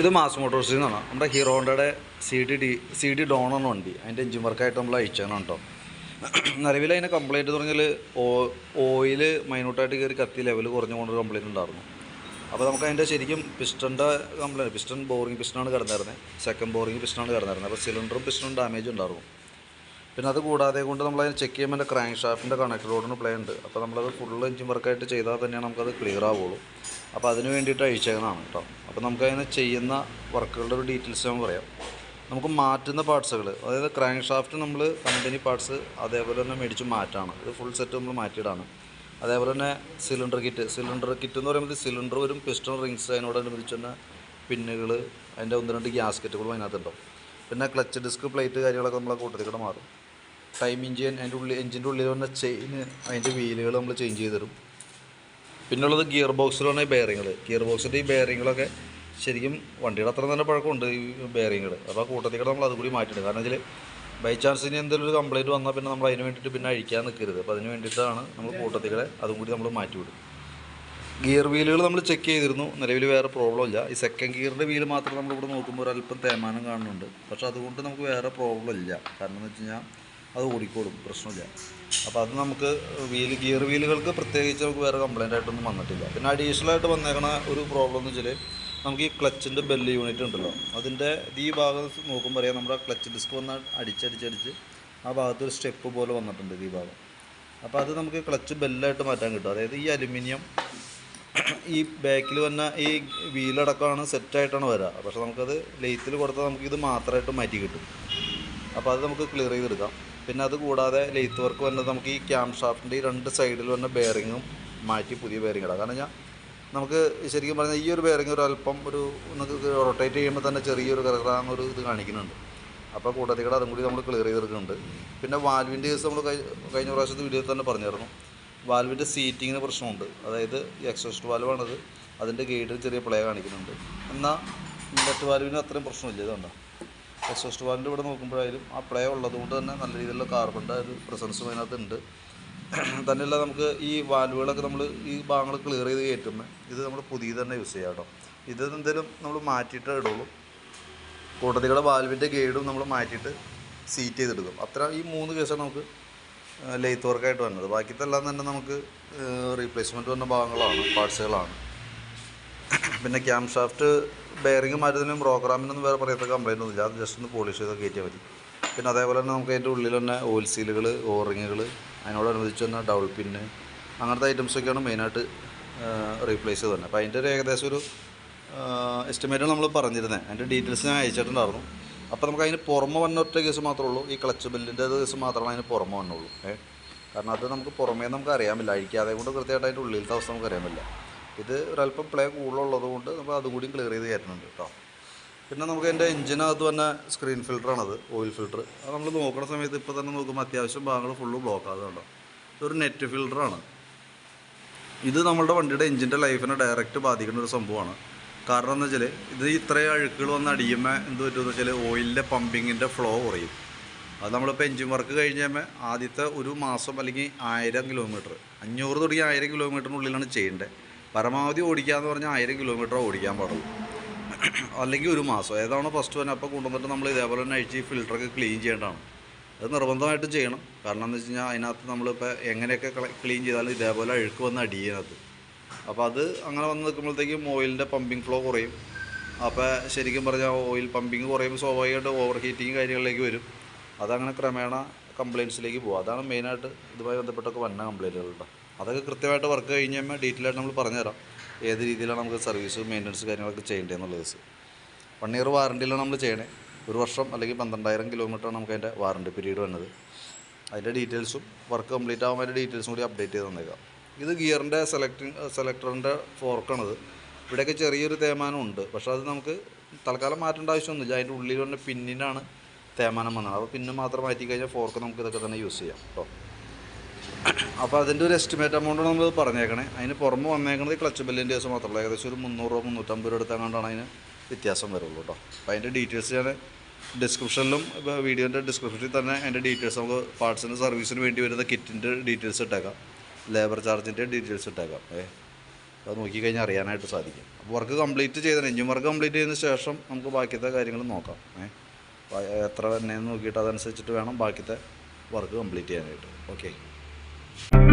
ഇത് മാസ് മോട്ടോഴ്സിൽ നിന്നാണ് നമ്മുടെ ഹീറോ ഹോണ്ടയുടെ C D D C D dawn എന്ന വണ്ടി. അതിന്റെ എഞ്ചിൻ വർക്കായിട്ട് നമ്മൾ അയച്ചാണ് കേട്ടോ. നിലവിൽ അതിന്റെ കംപ്ലയിന്റ് പറഞ്ഞാൽ ഓയിൽ മൈനൂട്ടായിട്ട് കയറി കത്തി ലെവൽ കുറഞ്ഞുകൊണ്ടൊരു കംപ്ലയിന്റ് ഉണ്ടായിരുന്നു. അപ്പോൾ നമുക്ക് അതിന്റെ ശരിക്കും പിസ്റ്റന്റെ കംപ്ലയിന്റ് പിസ്റ്റൺ ബോറിംഗ് പിസ്റ്റണാണ് കിടന്നിരുന്നത് സെക്കൻഡ് ബോറിംഗ് പിസ്റ്റണാണ് കിടന്നിരുന്നത് അപ്പോൾ സിലിണ്ടറും പിസ്റ്റണും ഡാമേജ് ഉണ്ടായിരുന്നു. പിന്നെ അത് കൂടാതെ കൊണ്ട് നമ്മൾ അതിന് ചെക്ക് ചെയ്യുമ്പോൾ എന്റെ ക്രാങ്ക് ഷാഫ്റ്റിന്റെ കണക്ട് റോഡിന് പ്ലേ ഉണ്ട്. അപ്പോൾ നമ്മളത് ഫുൾ എഞ്ചിൻ വർക്കായിട്ട് ചെയ്താൽ തന്നെയാണ് നമുക്കത് ക്ലിയർ ആവുള്ളൂ. അപ്പോൾ അതിന് വേണ്ടിയിട്ട് അയച്ചേക്കുന്നതാണ് കേട്ടോ. അപ്പോൾ നമുക്കതിന് ചെയ്യുന്ന വർക്കുകളുടെ ഒരു ഡീറ്റെയിൽസ് ഞാൻ പറയാം. നമുക്ക് മാറ്റുന്ന പാർട്സുകൾ അതായത് ക്രാങ്ക് ഷാഫ്റ്റ് നമ്മൾ കമ്പനി പാർട്സ് അതേപോലെ തന്നെ മേടിച്ച് മാറ്റാണ്. ഇത് ഫുൾ സെറ്റ് നമ്മൾ മാറ്റിയിടാണ്. അതേപോലെ തന്നെ സിലിണ്ടർ കിറ്റ് സിലിണ്ടർ കിറ്റ് എന്ന് പറയുമ്പോൾ സിലിണ്ടർ വരും പിസ്റ്റൺ റിങ്സ് അതിനോടനുബന്ധിച്ച് തന്നെ പിന്നുകൾ അതിന്റെ ഒന്ന് രണ്ട് ഗ്യാസ്കറ്റുകളും അതിനകത്തുണ്ടാവും. പിന്നെ ക്ലച്ച് ഡിസ്ക് പ്ലേറ്റ് കാര്യങ്ങളൊക്കെ നമ്മളെ കൂട്ടത്തിൽ കൂടെ മാറും ടൈം ഇഞ്ചിൻ അതിന്റെ ഉള്ളിൽ എഞ്ചിന്റെ ഉള്ളിൽ വന്ന ചെയിന് അതിന്റെ വീലുകൾ നമ്മൾ ചേഞ്ച് ചെയ്ത് തരും. പിന്നുള്ളത് ഗിയർ ബോക്സിലാണ് ഈ ബെയറിങ്ങൾ ഗിയർ ബോക്സിന്റെ ഈ ബെയറിങ്ങളൊക്കെ ശരിക്കും വണ്ടിയുടെ അത്ര തന്നെ പഴക്കമുണ്ട് ഈ ബെയറിങ്ങൾ അപ്പോൾ ആ കൂട്ടത്തിൽ കൂടെ നമ്മൾ അതുകൂടി മാറ്റിയിടും. കാരണം ഇതിൽ ബൈ ചാൻസ് ഇനി എന്തെങ്കിലും ഒരു കംപ്ലയിന്റ് വന്നാൽ പിന്നെ നമ്മൾ അതിന് വേണ്ടിയിട്ട് പിന്നെ അഴിക്കാൻ നിൽക്കരുത് അപ്പോൾ അതിന് വേണ്ടിയിട്ടാണ് നമ്മൾ കൂട്ടത്തിൽ കൂടെ അതും കൂടി നമ്മൾ മാറ്റി വിടും ഗിയർ വീലുകൾ നമ്മൾ ചെക്ക് ചെയ്തിരുന്നു. നിലവിൽ വേറെ പ്രോബ്ലം ഇല്ല. ഈ സെക്കൻഡ് ഗിയറിന്റെ വീൽ മാത്രം നമ്മളിവിടെ നോക്കുമ്പോൾ ഒരല്പം തേമാനം കാണുന്നുണ്ട്. പക്ഷേ അതുകൊണ്ട് നമുക്ക് വേറെ പ്രോബ്ലം ഇല്ല. കാരണം എന്ന് വെച്ച് കഴിഞ്ഞാൽ അത് ഓടിക്കോളും പ്രശ്നമില്ല. അപ്പോൾ അത് നമുക്ക് വീൽ ഗിയർ വീലുകൾക്ക് പ്രത്യേകിച്ച് നമുക്ക് വേറെ കംപ്ലൈന്റ് ആയിട്ടൊന്നും വന്നിട്ടില്ല. പിന്നെ അഡീഷണൽ ആയിട്ട് വന്നേക്കണ ഒരു പ്രോബ്ലം എന്ന് വെച്ചാൽ നമുക്ക് ഈ ക്ലച്ചിന്റെ ബെല്ല് യൂണിറ്റ് ഉണ്ടല്ലോ. അതിന്റെ ഈ ഭാഗം നോക്കുമ്പോൾ അറിയാം നമ്മുടെ ക്ലച്ച് ഡിസ്ക് വന്ന് അടിച്ചടിച്ചടിച്ച് ആ ഭാഗത്ത് ഒരു സ്റ്റെപ്പ് പോലെ വന്നിട്ടുണ്ട് ഈ ഭാഗം. അപ്പോൾ അത് നമുക്ക് ക്ലച്ച് ബെല്ലായിട്ട് മാറ്റാൻ കിട്ടും. അതായത് ഈ അലുമിനിയം ഈ ബാക്കിൽ വന്ന ഈ വീലടക്കമാണ് സെറ്റായിട്ടാണ് വരിക പക്ഷേ നമുക്കത് ലെയ്ത്തിൽ കൊടുത്താൽ നമുക്കിത് മാത്രമായിട്ട് മാറ്റി കിട്ടും. അപ്പോൾ അത് നമുക്ക് ക്ലിയർ ചെയ്തെടുക്കാം. പിന്നെ അത് കൂടാതെ ലെയ്ത്ത് വർക്ക് വന്നത് നമുക്ക് ഈ ക്യാം ഷാഫ്റ്റിന്റെ ഈ രണ്ട് സൈഡിൽ വന്ന ബെയറിങ്ങും മാറ്റി പുതിയ ബെയറിംഗ് ഇടാം. കാരണം ഞാൻ നമുക്ക് ശരിക്കും പറഞ്ഞാൽ ഈ ഒരു ബെയറിംഗ് ഒരു അല്പം ഒരു നമുക്ക് റൊട്ടേറ്റ് ചെയ്യുമ്പോൾ തന്നെ ചെറിയൊരു കറങ്ങാൻ ഒരു ഇത് കാണിക്കുന്നുണ്ട്. അപ്പോൾ കൂട്ടത്തിൽ അതും കൂടി നമ്മൾ ക്ലിയർ ചെയ്തെടുക്കുന്നുണ്ട്. പിന്നെ വാൽവിന്റെ കേസ് നമ്മൾ കഴിഞ്ഞ പ്രാവശ്യത്തെ വീഡിയോയിൽ തന്നെ പറഞ്ഞിരുന്നു വാൽവിന്റെ സീറ്റിങ്ങിന് പ്രശ്നമുണ്ട്. അതായത് എക്സോസ്റ്റ് വാൽവാണത് അതിന്റെ ഗൈഡിൽ ചെറിയ പ്ലേ കാണിക്കുന്നുണ്ട്. എന്നാൽ മറ്റ് വാൽവിന് അത്രയും പ്രശ്നമില്ല ഇതുണ്ടോ എക്സോസ്റ്റ് വാലിന്റെ ഇവിടെ നോക്കുമ്പോഴായാലും ആ പ്ലേ ഉള്ളതുകൊണ്ട് തന്നെ നല്ല രീതിയിലുള്ള കാർബണിന്റെ ഒരു പ്രസൻസും അതിനകത്ത് ഉണ്ട് തന്നെയല്ല നമുക്ക് ഈ വാൽവുകളൊക്കെ നമ്മൾ ഈ ഭാഗങ്ങൾ ക്ലിയർ ചെയ്ത് കയറ്റുമ്പോൾ ഇത് നമ്മൾ പുതിയത് തന്നെ യൂസ് ചെയ്യാം കേട്ടോ. ഇത് എന്തെങ്കിലും നമ്മൾ മാറ്റിയിട്ടേ ഇടുള്ളൂ. കൂട്ടത്തിലുള്ള വാൽവിന്റെ ഗൈഡും നമ്മൾ മാറ്റിയിട്ട് സീറ്റ് ചെയ്തെടുക്കും അത്ര ഈ മൂന്ന് കേസാണ് നമുക്ക് ലെയ്ത്ത് വർക്കായിട്ട് വന്നത്. ബാക്കിത്തെല്ലാം തന്നെ നമുക്ക് റീപ്ലേസ്മെന്റ് വന്ന ഭാഗങ്ങളാണ് പാർട്സുകളാണ് പിന്നെ ക്യാം ഷാഫ്റ്റ് ബെയറിങ് മാറ്റുന്നതിനും പ്രോഗ്രാമിനൊന്നും വേറെ പറയത്ത കംപ്ലൈന്റ് ഒന്നുമില്ല. അത് ജസ്റ്റ് ഒന്ന് പോളിഷ് ചെയ്ത് കയറ്റിയാൽ മതി. പിന്നെ അതേപോലെ തന്നെ നമുക്ക് അതിന്റെ ഉള്ളിൽ തന്നെ ഓയിൽ സീലുകൾ ഓറിങ്ങുകൾ അതിനോടനുബന്ധിച്ച് തന്നെ ഡബിൾ പിന്ന് അങ്ങനത്തെ ഐറ്റംസൊക്കെയാണ് മെയിനായിട്ട് റീപ്ലേസ് ചെയ്ത് തന്നെ. അപ്പോൾ അതിന്റെ ഒരു ഏകദേശം ഒരു എസ്റ്റിമേറ്റ് നമ്മൾ പറഞ്ഞിരുന്നത് അതിന്റെ ഡീറ്റെയിൽസ് ഞാൻ അയച്ചിട്ടുണ്ടായിരുന്നു. അപ്പോൾ നമുക്ക് അതിന് പുറമെ വന്ന ഒറ്റ കേസ് മാത്രമേ ഉള്ളൂ. ഈ ക്ലച്ച് ബില്ലിന്റെ കേസ് മാത്രമാണ് അതിന് പുറമെ വന്നുള്ളൂ. ഏഹ് കാരണം അത് നമുക്ക് പുറമേ നമുക്ക് അറിയാൻ പറ്റില്ല. അഴിക്കാതെ കൊണ്ട് കൃത്യമായിട്ട് അതിന്റെ ഉള്ളിലത്തെ അവസ്ഥ നമുക്ക് അറിയാൻ പറ്റില്ല. ഇത് ഒരല്പം പ്ലേ കൂടുതലുള്ളത് കൊണ്ട് നമ്മൾ അതും കൂടി ക്ലിയർ ചെയ്ത് കയറ്റുന്നുണ്ട് കേട്ടോ. പിന്നെ നമുക്ക് എന്റെ എഞ്ചിനകത്ത് തന്നെ സ്ക്രീൻ ഫിൽറ്ററാണത് ഓയിൽ ഫിൽറ്റർ അത് നമ്മൾ നോക്കുന്ന സമയത്ത് ഇപ്പോൾ തന്നെ നോക്കുമ്പോൾ അത്യാവശ്യം ഭാഗങ്ങൾ ഫുള്ള് ബ്ലോക്ക് ആകുന്നുണ്ടോ ഇതൊരു നെറ്റ് ഫിൽറ്ററാണ് ഇത് നമ്മുടെ വണ്ടിയുടെ എഞ്ചിന്റെ ലൈഫിനെ ഡയറക്റ്റ് ബാധിക്കുന്ന ഒരു സംഭവമാണ്. കാരണം എന്ന് വെച്ചാൽ ഇത് ഇത്രയും അഴുക്കുകൾ വന്ന് അടിയുമ്പോൾ എന്ത് പറ്റുമെന്ന് വെച്ചാൽ ഓയിലിന്റെ പമ്പിങ്ങിന്റെ ഫ്ലോ കുറയും. അത് നമ്മളിപ്പോൾ എഞ്ചിൻ വർക്ക് കഴിഞ്ഞാൽ ആദ്യത്തെ ഒരു മാസം അല്ലെങ്കിൽ ആയിരം കിലോമീറ്റർ അഞ്ഞൂറ് തുടങ്ങി ആയിരം കിലോമീറ്ററിനുള്ളിലാണ് ചെയ്യേണ്ടത് പരമാവധി ഓടിക്കുക എന്ന് പറഞ്ഞാൽ ആയിരം കിലോമീറ്റർ ഓടിക്കാൻ പാടുള്ളൂ. അല്ലെങ്കിൽ ഒരു മാസം. ഏതാണോ ഫസ്റ്റ് വന്നെ അപ്പോൾ കൊണ്ടുവന്നിട്ട് നമ്മൾ ഇതേപോലെ തന്നെ അഴിച്ച് ഫിൽറ്ററൊക്കെ ക്ലീൻ ചെയ്യേണ്ടതാണ്. അത് നിർബന്ധമായിട്ടും ചെയ്യണം. കാരണം എന്ന് വെച്ച് കഴിഞ്ഞാൽ അതിനകത്ത് നമ്മളിപ്പോൾ എങ്ങനെയൊക്കെ ക്ലീൻ ചെയ്താലും ഇതേപോലെ അഴുക്ക് വന്ന് അടിയുന്നത് അപ്പോൾ അത് അങ്ങനെ വന്ന് നിൽക്കുമ്പോഴത്തേക്കും ഓയിലിന്റെ പമ്പിങ് ഫ്ലോ കുറയും. അപ്പോൾ ശരിക്കും പറഞ്ഞാൽ ഓയിൽ പമ്പിങ് കുറയുമ്പോൾ സ്വാഭാവികമായിട്ട് ഓവർ ഹീറ്റിങ് കാര്യങ്ങളിലേക്ക് വരും. അതങ്ങനെ ക്രമേണ കംപ്ലയിൻസിലേക്ക് പോകും. അതാണ് മെയിനായിട്ട് ഇതുമായി ബന്ധപ്പെട്ടൊക്കെ വന്ന കംപ്ലയിന്റുകൾ കേട്ടോ അതൊക്കെ കൃത്യമായിട്ട് വർക്ക് കഴിഞ്ഞ് കഴിയുമ്പോൾ ഡീറ്റെയിൽ ആയിട്ട് നമ്മൾ പറഞ്ഞുതരാം. ഏത് രീതിയിലാണ് നമുക്ക് സർവീസ് മെയിന്റനൻസ് കാര്യങ്ങളൊക്കെ ചെയ്യേണ്ടതെന്നുള്ളത് വൺ ഇയർ വാറണ്ടിയിലാണ് നമ്മൾ ചെയ്യണേ. ഒരു വർഷം അല്ലെങ്കിൽ പന്ത്രണ്ടായിരം കിലോമീറ്ററാണ് നമുക്ക് അതിന്റെ വാറണ്ടി പീരീഡ് വന്നത്. അതിന്റെ ഡീറ്റെയിൽസും വർക്ക് കംപ്ലീറ്റ് ആകുമ്പോൾ അതിന്റെ ഡീറ്റെയിൽസും കൂടി അപ്ഡേറ്റ് ചെയ്ത് തന്നേക്കാം. ഇത് ഗിയറിന്റെ സെലക്ടിങ് സെലക്ടറിന്റെ ഫോർക്കാണത് ഇവിടെയൊക്കെ ചെറിയൊരു തേമാനം ഉണ്ട്. പക്ഷേ അത് നമുക്ക് തൽക്കാലം മാറ്റേണ്ട ആവശ്യമൊന്നുമില്ല. അതിന്റെ ഉള്ളിൽ വന്ന പിന്നിനാണ് തേമാനം വന്നത്. അപ്പോൾ പിന്ന് മാത്രം മാറ്റി കഴിഞ്ഞാൽ ഫോർക്ക് നമുക്ക് ഇതൊക്കെ തന്നെ യൂസ് ചെയ്യാം. കേട്ടോ അപ്പോൾ അതിന്റെ ഒരു എസ്റ്റിമേറ്റ് എമൗണ്ട് നമ്മൾ പറഞ്ഞേക്കണേ. അതിന് പുറമെ വന്നേക്കുന്നത് ക്ലച്ച് ബെല്ലിന്റെ ദിവസം മാത്രമല്ല. ഏകദേശം ഒരു മുന്നൂറോ മുന്നൂറ്റമ്പത് രൂപ എടുത്തങ്ങാണ്ടാണ് അതിന് വ്യത്യാസം വരുള്ളൂ കേട്ടോ അപ്പോൾ അതിന്റെ ഡീറ്റെയിൽസ് ഞാൻ ഡിസ്ക്രിപ്ഷനിലും ഇപ്പോൾ വീഡിയോന്റെ ഡിസ്ക്രിപ്ഷനിൽ തന്നെ അതിന്റെ ഡീറ്റെയിൽസ് നമുക്ക് പാർട്സിന് സർവീസിന് വേണ്ടി വരുന്ന കിറ്റിന്റെ ഡീറ്റെയിൽസ് ഇട്ടേക്കാം. ലേബർ ചാർജിന്റെ ഡീറ്റെയിൽസ് ഇട്ടേക്കാം. ഏ? അത് നോക്കിക്കഴിഞ്ഞാൽ അറിയാനായിട്ട് സാധിക്കും. അപ്പോൾ വർക്ക് കംപ്ലീറ്റ് ചെയ്ത എഞ്ചിൻ വർക്ക് കംപ്ലീറ്റ് ചെയ്തതിന് ശേഷം നമുക്ക് ബാക്കിയത്തെ കാര്യങ്ങൾ നോക്കാം. ഏ? എത്ര തന്നെയെന്ന് നോക്കിയിട്ട് അതനുസരിച്ചിട്ട് വേണം ബാക്കിയത്തെ വർക്ക് കംപ്ലീറ്റ് ചെയ്യാനായിട്ട്. Okay you